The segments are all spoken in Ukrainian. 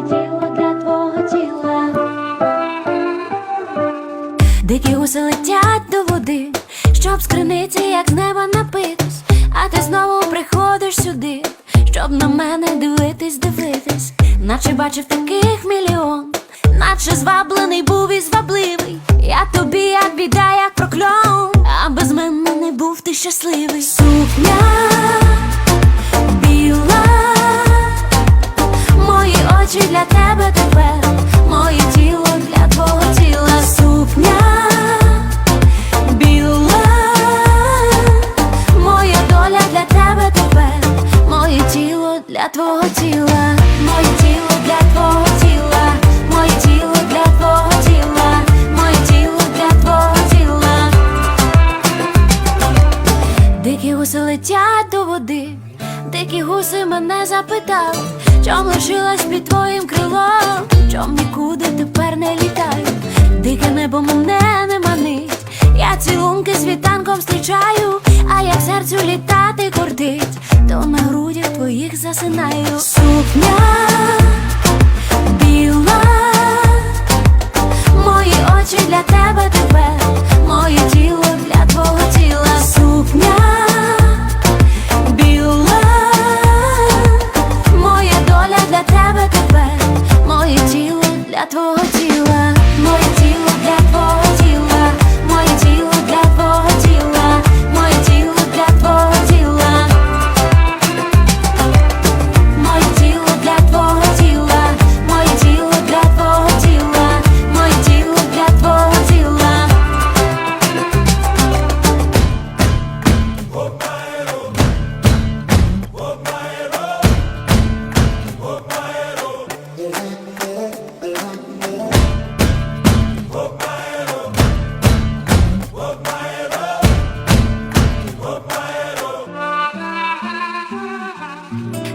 моє тіло для твого тіла. Дикі гуси летять до води, щоб з криниці, як з неба напитись, а ти знову приходиш сюди, щоб на мене дивитись, дивитись, наче бачив таких мільйон, наче зваблений був і звабливий. Я тобі, як біда, як прокльон, а без мене не був ти щасливий. Сукня очі для тебе тепер, моє тіло для твого тіла, сукня біла, моя доля для тебе тепер, моє тіло для твого тіла, Дикі гуси летять до води, дикі гуси мене запитали, чом лишилась під твоїм крилом, чом нікуди тепер не літаю, дике небо мене не манить, я цілунки світанком зустрічаю, а як серцю літати кортить, то на грудях твоїх засинаю. Сукня твого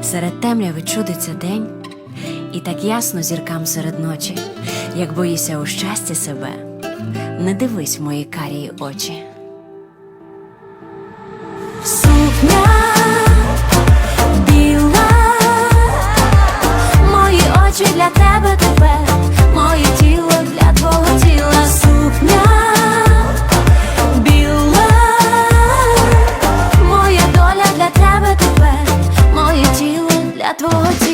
серед темряви чудиться день, і так ясно зіркам серед ночі, як боїся у щастя себе, не дивись в мої карії очі. Сукня біла, мої очі для тебе. твого